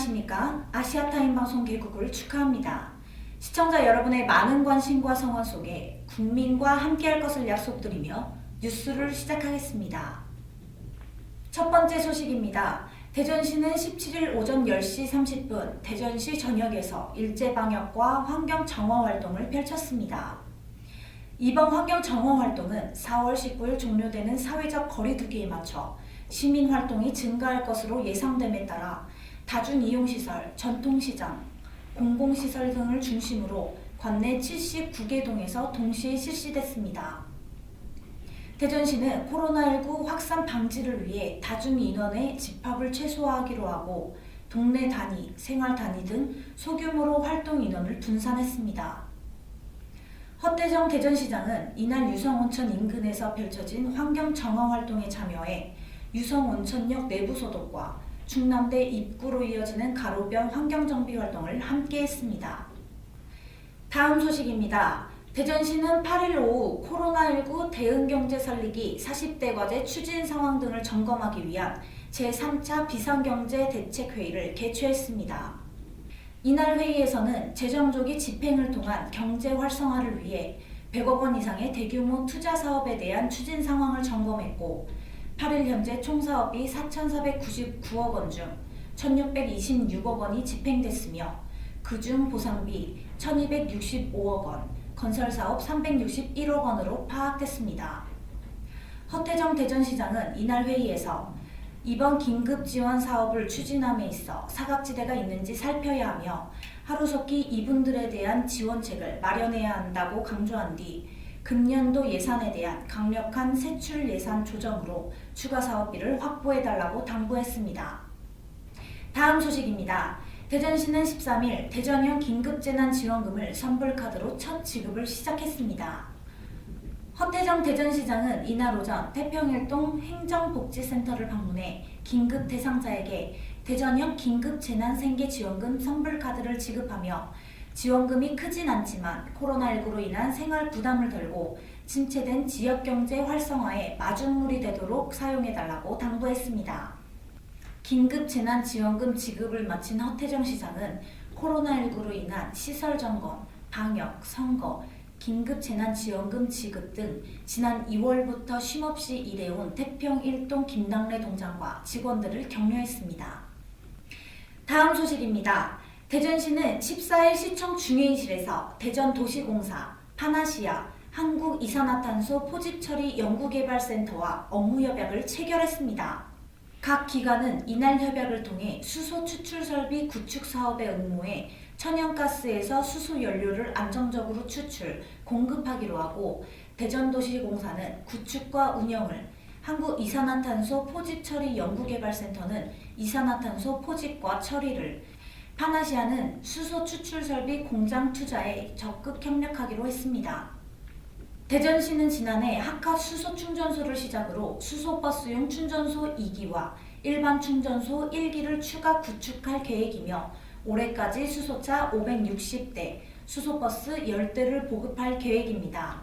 안녕하십니까. 아시아타임 방송 개국을 축하합니다. 시청자 여러분의 많은 관심과 성원 속에 국민과 함께할 것을 약속드리며 뉴스를 시작하겠습니다. 첫 번째 소식입니다. 대전시는 17일 오전 10시 30분 대전시 전역에서 일제방역과 환경정화 활동을 펼쳤습니다. 이번 환경정화 활동은 4월 19일 종료되는 사회적 거리두기에 맞춰 시민 활동이 증가할 것으로 예상됨에 따라 다중이용시설, 전통시장, 공공시설 등을 중심으로 관내 79개 동에서 동시에 실시됐습니다. 대전시는 코로나19 확산 방지를 위해 다중인원의 집합을 최소화하기로 하고 동네 단위, 생활 단위 등 소규모로 활동 인원을 분산했습니다. 허태정 대전시장은 이날 유성온천 인근에서 펼쳐진 환경 정화 활동에 참여해 유성온천역 내부 소독과 충남대 입구로 이어지는 가로변 환경정비 활동을 함께 했습니다. 다음 소식입니다. 대전시는 8일 오후 코로나19 대응경제 살리기 40대 과제 추진 상황 등을 점검하기 위한 제3차 비상경제 대책회의를 개최했습니다. 이날 회의에서는 재정조기 집행을 통한 경제 활성화를 위해 100억 원 이상의 대규모 투자 사업에 대한 추진 상황을 점검했고 8일 현재 총 사업이 4,499억 원 중 1,626억 원이 집행됐으며 그중 보상비 1,265억 원, 건설 사업 361억 원으로 파악됐습니다. 허태정 대전시장은 이날 회의에서 이번 긴급 지원 사업을 추진함에 있어 사각지대가 있는지 살펴야 하며 하루속히 이분들에 대한 지원책을 마련해야 한다고 강조한 뒤 금년도 예산에 대한 강력한 세출 예산 조정으로 추가 사업비를 확보해달라고 당부했습니다. 다음 소식입니다. 대전시는 13일 대전형 긴급재난지원금을 선불카드로 첫 지급을 시작했습니다. 허태정 대전시장은 이날 오전 태평일동 행정복지센터를 방문해 긴급 대상자에게 대전형 긴급재난생계지원금 선불카드를 지급하며 지원금이 크진 않지만 코로나19로 인한 생활 부담을 덜고 침체된 지역 경제 활성화에 마중물이 되도록 사용해달라고 당부했습니다. 긴급 재난지원금 지급을 마친 허태정 시장은 코로나19로 인한 시설 점검, 방역, 선거, 긴급 재난지원금 지급 등 지난 2월부터 쉼없이 일해온 태평 1동 김당래 동장과 직원들을 격려했습니다. 다음 소식입니다. 대전시는 14일 시청 중회의실에서 대전도시공사, 파나시아, 한국이산화탄소 포집처리 연구개발센터와 업무 협약을 체결했습니다. 각 기관은 이날 협약을 통해 수소 추출 설비 구축 사업의 응모에 천연가스에서 수소 연료를 안정적으로 추출, 공급하기로 하고 대전도시공사는 구축과 운영을, 한국이산화탄소 포집 처리 연구개발센터는 이산화탄소 포집과 처리를, 파나시아는 수소 추출 설비 공장 투자에 적극 협력하기로 했습니다. 대전시는 지난해 학합 수소 충전소를 시작으로 수소버스용 충전소 2기와 일반 충전소 1기를 추가 구축할 계획이며 올해까지 수소차 560대, 수소버스 10대를 보급할 계획입니다.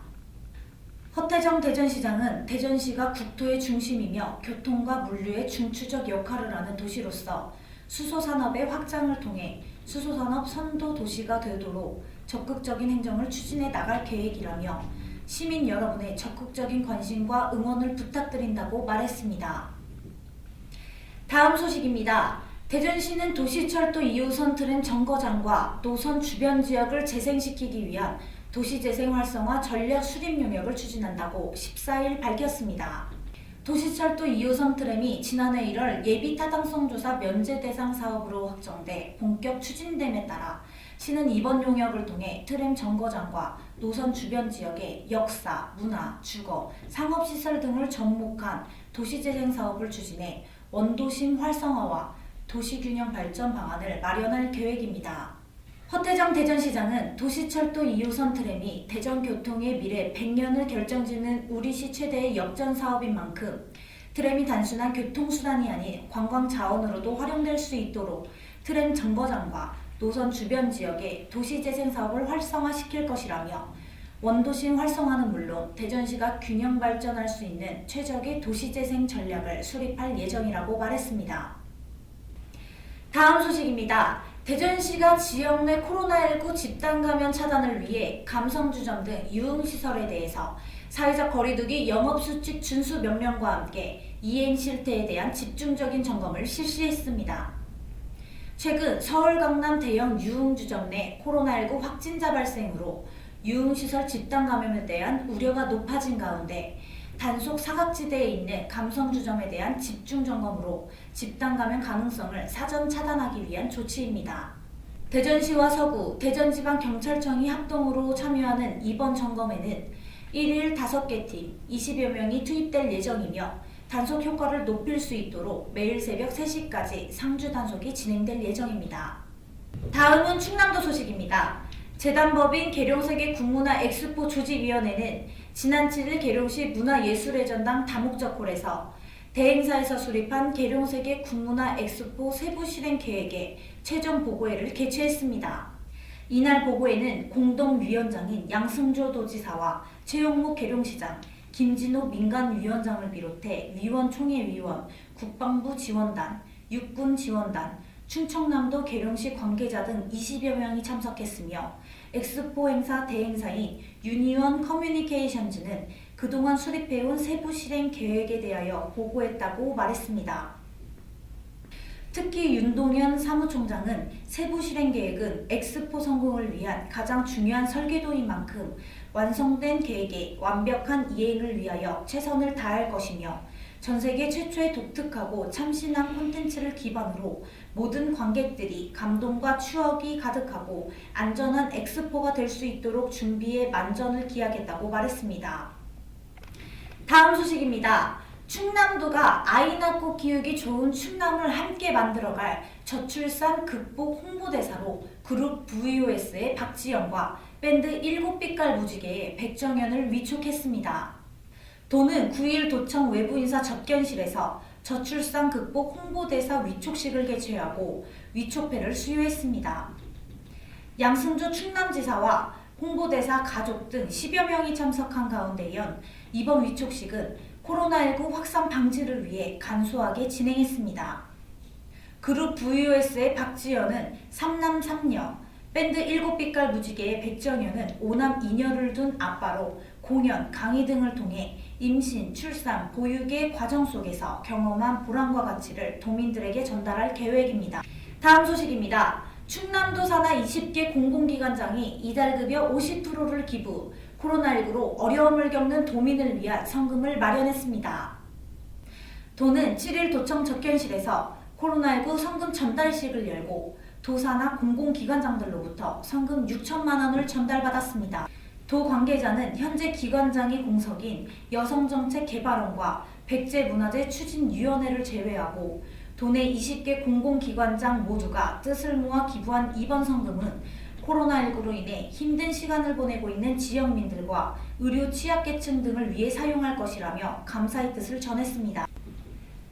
허태정 대전시장은 대전시가 국토의 중심이며 교통과 물류의 중추적 역할을 하는 도시로서 수소산업의 확장을 통해 수소산업 선도 도시가 되도록 적극적인 행정을 추진해 나갈 계획이라며 시민 여러분의 적극적인 관심과 응원을 부탁드린다고 말했습니다. 다음 소식입니다. 대전시는 도시철도 2호선 트램 정거장과 노선 주변 지역을 재생시키기 위한 도시재생 활성화 전략 수립 용역을 추진한다고 14일 밝혔습니다. 도시철도 2호선 트램이 지난해 1월 예비 타당성 조사 면제 대상 사업으로 확정돼 본격 추진됨에 따라 시는 이번 용역을 통해 트램 정거장과 노선 주변 지역의 역사, 문화, 주거, 상업시설 등을 접목한 도시재생 사업을 추진해 원도심 활성화와 도시균형 발전 방안을 마련할 계획입니다. 허태정 대전시장은 도시철도 2호선 트램이 대전 교통의 미래 100년을 결정짓는 우리시 최대의 역전 사업인 만큼 트램이 단순한 교통수단이 아닌 관광 자원으로도 활용될 수 있도록 트램 정거장과 노선 주변 지역의 도시재생 사업을 활성화시킬 것이라며 원도심 활성화는 물론 대전시가 균형 발전할 수 있는 최적의 도시재생 전략을 수립할 예정이라고 말했습니다. 다음 소식입니다. 대전시가 지역 내 코로나19 집단 감염 차단을 위해 감성주점 등 유흥시설에 대해서 사회적 거리두기 영업수칙 준수 명령과 함께 이행 실태에 대한 집중적인 점검을 실시했습니다. 최근 서울 강남 대형 유흥주점 내 코로나19 확진자 발생으로 유흥시설 집단 감염에 대한 우려가 높아진 가운데 단속 사각지대에 있는 감성주점에 대한 집중 점검으로 집단 감염 가능성을 사전 차단하기 위한 조치입니다. 대전시와 서구, 대전지방경찰청이 합동으로 참여하는 이번 점검에는 일일 5개 팀 20여 명이 투입될 예정이며 단속 효과를 높일 수 있도록 매일 새벽 3시까지 상주 단속이 진행될 예정입니다. 다음은 충남도 소식입니다. 재단법인 계룡세계 국문화 엑스포 조직위원회는 지난 7일 계룡시 문화예술의 전당 다목적 홀에서 대행사에서 수립한 계룡세계 국문화 엑스포 세부 실행 계획의 최종 보고회를 개최했습니다. 이날 보고회는 공동위원장인 양승조 도지사와 최용목 계룡시장, 김진호 민간위원장을 비롯해 위원총회위원, 국방부 지원단, 육군 지원단, 충청남도 계룡시 관계자 등 20여 명이 참석했으며 엑스포 행사 대행사인 유니원 커뮤니케이션즈는 그동안 수립해온 세부 실행 계획에 대하여 보고했다고 말했습니다. 특히 윤동현 사무총장은 세부 실행 계획은 엑스포 성공을 위한 가장 중요한 설계도인 만큼 완성된 계획의 완벽한 이행을 위하여 최선을 다할 것이며 전 세계 최초의 독특하고 참신한 콘텐츠를 기반으로 모든 관객들이 감동과 추억이 가득하고 안전한 엑스포가 될 수 있도록 준비에 만전을 기하겠다고 말했습니다. 다음 소식입니다. 충남도가 아이 낳고 키우기 좋은 충남을 함께 만들어갈 저출산 극복 홍보대사로 그룹 VOS의 박지영과 밴드 7빛깔 무지개의 백정현을 위촉했습니다. 도는 9일 도청 외부인사 접견실에서 저출산 극복 홍보대사 위촉식을 개최하고 위촉회를 수여했습니다. 양승조 충남지사와 홍보대사 가족 등 10여 명이 참석한 가운데 연 이번 위촉식은 코로나19 확산 방지를 위해 간소하게 진행했습니다. 그룹 VOS의 박지연은 3남 3녀, 밴드 7빛깔 무지개의 백정현은 5남 2녀를 둔 아빠로 공연, 강의 등을 통해 임신, 출산, 보육의 과정 속에서 경험한 보람과 가치를 도민들에게 전달할 계획입니다. 다음 소식입니다. 충남도 산하 20개 공공기관장이 이달 급여 50%를 기부, 코로나19로 어려움을 겪는 도민을 위한 성금을 마련했습니다. 도는 7일 도청 접견실에서 코로나19 성금 전달식을 열고 도사나 공공기관장들로부터 성금 6천만 원을 전달받았습니다. 도 관계자는 현재 기관장이 공석인 여성정책개발원과 백제문화재 추진위원회를 제외하고 도내 20개 공공기관장 모두가 뜻을 모아 기부한 이번 성금은 코로나19로 인해 힘든 시간을 보내고 있는 지역민들과 의료 취약계층 등을 위해 사용할 것이라며 감사의 뜻을 전했습니다.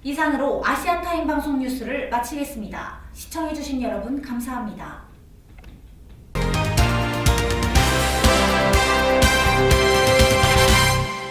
이상으로 아시아타임 방송 뉴스를 마치겠습니다. 시청해주신 여러분 감사합니다.